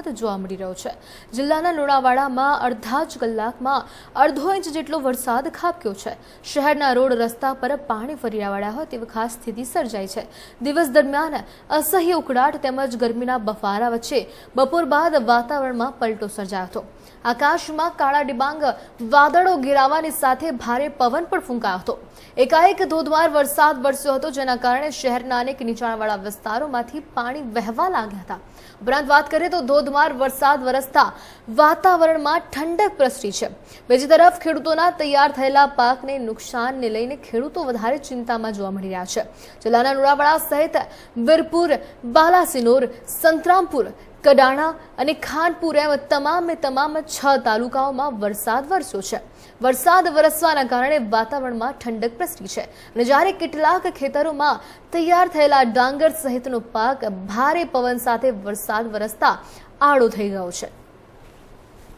યથાવત જોવા મળી રહ્યો છે. જિલ્લાના લુણાવાડામાં અડધા જ કલાકમાં અડધો ઇંચ જેટલો વરસાદ ખાબક્યો છે. શહેરના રોડ રસ્તા પર પાણી ફરી વળ્યા હોય તેવી ખાસ સ્થિતિ સર્જાઈ છે. દિવસ દરમિયાન અસહ્ય ઉકળાટ તેમજ ગરમીના બફારા વચ્ચે બપોર બાદ વાતાવરણમાં પલટો સર્જાયો હતો. આકાશમાં કાળા ડિબાંગ, વાદળો ઘેરાવાની સાથે ભારે પવન પણ ફૂંકાયો હતો. એકાએક ધોધમાર વરસાદ વરસ્યો હતો, જેના કારણે શહેરના અનેક નીચાણવાળા વિસ્તારોમાંથી પાણી વહેવા લાગ્યા હતા. ઉપરાંત વાત કરીએ તો ધોધમાર વરસાદ વરસતા વાતાવરણમાં ઠંડક પ્રસરી છે. બીજી તરફ ખેડૂતોના તૈયાર થયેલા પાકને નુકસાનને લઈને ખેડૂતો વધારે ચિંતામાં જોવા મળી રહ્યા છે. જિલ્લાના લુણાવાડા સહિત વીરપુર, બાલાસિનોર, સંતરામપુર કડાણા અને ખાનપુર એમ તમામે તમામ છ તાલુકાઓમાં વરસાદ વરસ્યો છે. વરસાદ વરસવાના કારણે વાતાવરણમાં ઠંડક પ્રસરી છે અને જ્યારે કેટલાક ખેતરોમાં તૈયાર થયેલા ડાંગર સહિતનો પાક ભારે પવન સાથે વરસાદ વરસતા આડો થઈ ગયો છે.